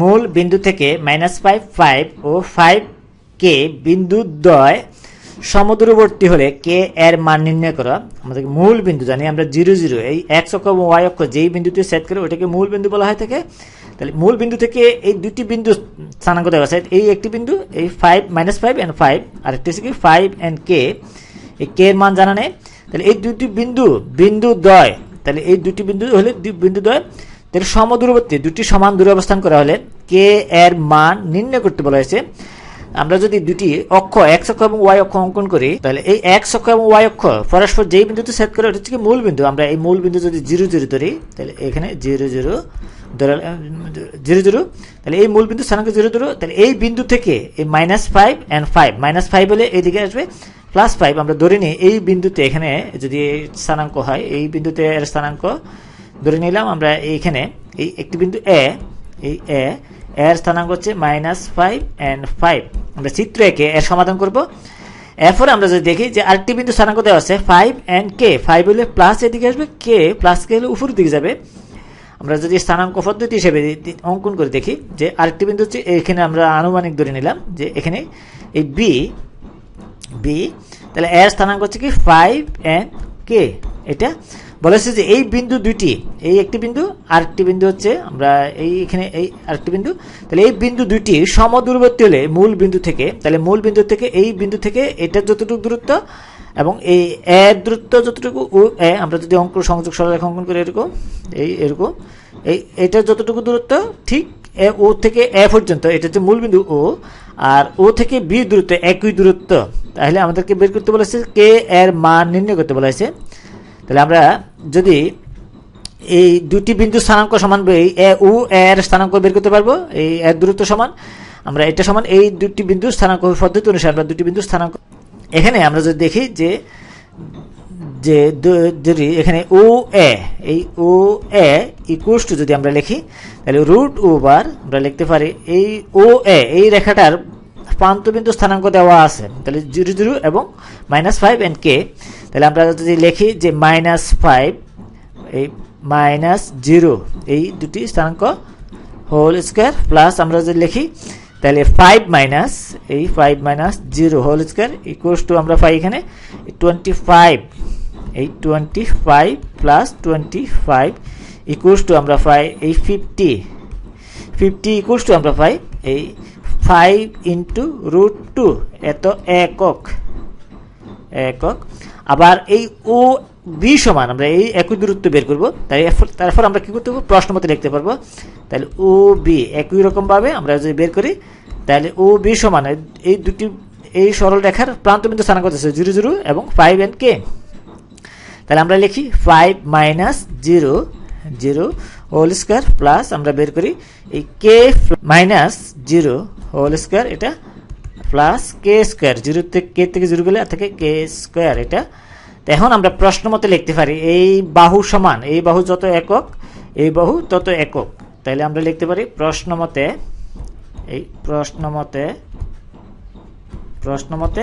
মূল বিন্দু থেকে মাইনাস ফাইভ ফাইভ ও ফাইভ কে বিন্দু দ্বয় সমদূরবর্তী হলে কে এর মান নির্ণয় করা। আমাদের মূল বিন্দু জানি, আমরা জিরো জিরো এই এক্স অক্ষ এবং ওয়াই অক্ষ যেই বিন্দুতে সেট করে ওটাকে মূল বিন্দু বলা হয় থাকে তাহলে মূল বিন্দু থেকে এই দুটি বিন্দু স্থানাঙ্ক দেওয়া আছে, এই একটি বিন্দু, এই five minus five and five আর একটি হচ্ছে কি ফাইভ অ্যান্ড কে এই কে এর মান জানা নেই। তাহলে এই দুটি বিন্দু বিন্দু দ্বয়, তাহলে এই দুটি বিন্দু হলে বিন্দু দ্বয় তাহলে সমদূরবর্তী দুটি সমান দূরে অবস্থান করা হলে কে এর মান নির্ণয় করতে বলা হয়েছে। আমরা যদি দুটি অক্ষ এক্স অক্ষ এবং ওয়াই অক্ষ অঙ্কন করি, তাহলে এই এক্স অক্ষ এবং ওয়াই অক্ষ পরস্পর যেই বিন্দুতে সেট করে ওটা হচ্ছে মূল বিন্দু। আমরা এই মূল বিন্দু যদি জিরো জিরো ধরি, তাহলে এখানে জিরো জিরো জিরো জিরো, তাহলে এই মূল বিন্দু স্থানাঙ্ক জিরো জিরো তাহলে এই বিন্দু থেকে এই minus five and five minus five হলে এইদিকে আসবে প্লাস ফাইভ আমরা ধরে নিই, এই বিন্দুতে এখানে যদি স্থানাঙ্ক হয়, এই বিন্দুতে এর স্থানাঙ্ক ধরে নিলাম আমরা এইখানে এই একটি বিন্দু এ এই এ এর স্থানাঙ্ক হচ্ছে মাইনাস ফাইভ অ্যান্ড ফাইভ আমরা চিত্র একে এর সমাধান করব। এরপর আমরা যদি দেখি যে আরেকটি বিন্দু স্থানাঙ্ক দেওয়া আছে ফাইভ অ্যান্ড কে ফাইভ হলে প্লাস এদিকে আসবে কে প্লাস কে হলে উপরের দিকে যাবে। আমরা যদি স্থানাঙ্ক পদ্ধতি হিসেবে অঙ্কন করে দেখি যে আরেকটি বিন্দু হচ্ছে এখানে আমরা আনুমানিক ধরে নিলাম যে এখানে এই বি বি তাহলে এর স্থানাঙ্ক হচ্ছে কি ফাইভ অ্যান্ড কে এটা বলেছে যে এই বিন্দু দুইটি, এই একটি বিন্দু, আরেকটি বিন্দু হচ্ছে আমরা এই এখানে এই আরেকটি বিন্দু, তাহলে এই বিন্দু দুইটি সমদূরবর্তী হলে মূল বিন্দু থেকে, তাহলে মূল বিন্দু থেকে এই বিন্দু থেকে এটার যতটুকু দূরত্ব এবং এই এর দূরত্ব যতটুকু, ও এ, আমরা যদি অঙ্ক সংযোগ সরলরেখা অঙ্কন করি এরকম, এই এরকম, এই এটার যতটুকু দূরত্ব, ঠিক এ, ও থেকে এ পর্যন্ত, এটা হচ্ছে মূল বিন্দু ও, আর ও থেকে বি দূরত্ব একই দূরত্ব, তাহলে আমাদেরকে বের করতে বলেছে কে এর মান নির্ণয় করতে বলেছে, তাহলে আমরা যদি এই দুটি বিন্দু স্থানাঙ্ক সমান এ ও এর স্থানাঙ্ক বের করতে পারব? এই এর দূরত্ব সমান। আমরা এটা সমান এই দুটি বিন্দু স্থানাঙ্ক পদ্ধতি অনুসারে আমরা দুটি বিন্দু স্থানাঙ্ক এখানে আমরা যদি দেখি যে যে যদি এখানে ও এ, এই ও এ ইকুয়াস টু যদি আমরা লিখি, তাহলে রুট ওভার আমরা লিখতে পারি, এই ও, এ, এই রেখাটার প্রান্তবিন্দু স্থানাঙ্ক দেওয়া আছে। তাহলে জিরো জিরো এবং মাইনাস ফাইভ অ্যান্ড কে তাহলে আমরা যদি লিখি যে মাইনাস ফাইভ এই মাইনাস জিরো এই দুটি স্থানাঙ্ক হোল স্কোয়ার প্লাস আমরা যদি লিখি, তাহলে ফাইভ মাইনাস এই five minus zero whole square equals to আমরা পাই এখানে টোয়েন্টি ফাইভ এই twenty five plus twenty five equals to আমরা পাই এই ফিফটি ফিফটি ইকুয়াস টু আমরা পাই এই ফাইভ ইন্টু রুট টু এত একক। একক আবার এই ও বি সমান, আমরা এই একই দূরত্ব বের করব, তাই তারপর আমরা কি করতে প্রশ্ন মতে লিখতে পারব। তাহলে ও বি একই রকম ভাবে আমরা যদি বের করি, তাহলে ও বি সমান, এই- দুটি এই সরল রেখার প্রান্তবিন্দু স্থানাঙ্ক হচ্ছে জিরো জিরো এবং ফাইভ এন্ড কে তাহলে আমরা লিখি five minus zero zero whole square plus আমরা বের করি এই K minus zero whole square এটা প্লাস কে স্কোয়ার জিরো থেকে কে থেকে জিরো গেলে থেকে কে স্কোয়ার এটা। এখন আমরা প্রশ্ন মতে লিখতে পারি, এই বাহু সমান, এই বাহু যত একক, এই বাহু তত একক। তাহলে আমরা লিখতে পারি প্রশ্ন মতে, এই প্রশ্ন মতে প্রশ্ন মতে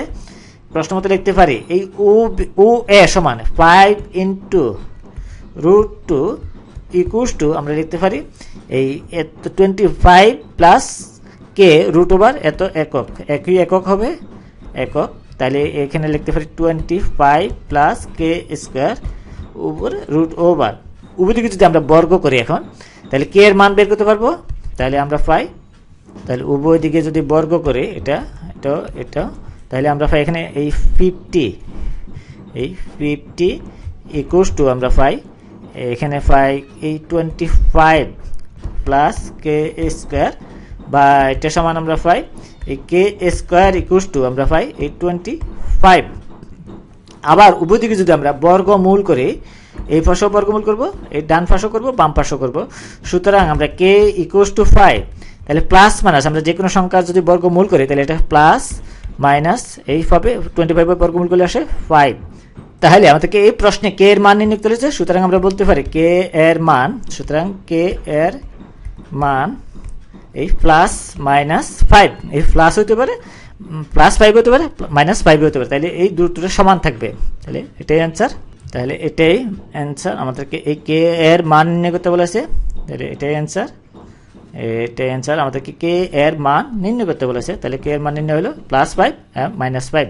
প্রশ্ন মতে লিখতে পারি, এই ও ও এ সমান five into root two equals to আমরা লিখতে পারি, এই twenty five plus K root over এত একক। একই একক হবে, একক। তাহলে এখানে লিখতে পারি twenty five plus K square over root over উভয়দিকে যদি আমরা বর্গ করি এখন তাহলে কে এর মান বের করতে পারব? তাহলে আমরা পাই। তাহলে উভয় দিকে যদি বর্গ করে, এটা এটা এটা তাহলে আমরা পাই এখানে এই ফিফটি এই ফিফটি ইকুয়াস টু আমরা পাই, এখানে পাই এই twenty five plus K square বা এটা সমান আমরা পাই এই কে স্কোয়ার ইকুয়াস টু আমরা পাই এই টোয়েন্টি ফাইভ আবার উভয় দিকে যদি আমরা বর্গমূল করি, এই পাশেও বর্গমূল করব, এই ডান পাশও করব, বাম পাশও করব। সুতরাং আমরা কে ইকুয়াস টু ফাইভ তাহলে প্লাস মাইনাস আমরা যে কোনো সংখ্যা যদি বর্গমূল করি, তাহলে এটা প্লাস মাইনাস এই হবে টোয়েন্টি ফাইভের বর্গমূল করলে আসে ফাইভ তাহলে আমাদেরকে এই প্রশ্নে কে এর মান নির্ণয় করতে হয়েছে সুতরাং আমরা বলতে পারি কে এর মান, সুতরাং কে এর মান এই প্লাস মাইনাস ফাইভ এই প্লাস হতে পারে প্লাস ফাইভ হতে পারে মাইনাস ফাইভ হতে পারে। তাহলে এই দুটোটা সমান থাকবে। তাহলে এটাই অ্যান্সার তাহলে এটাই অ্যান্সার আমাদেরকে এই কে এর মান নির্ণয় করতে বলেছে। তাহলে এটাই অ্যান্সার এটাই অ্যান্সার আমাদেরকে কে এর মান নির্ণয় করতে বলেছে। তাহলে কে এর মান নির্ণয় হলো প্লাস ফাইভ মাইনাস ফাইভ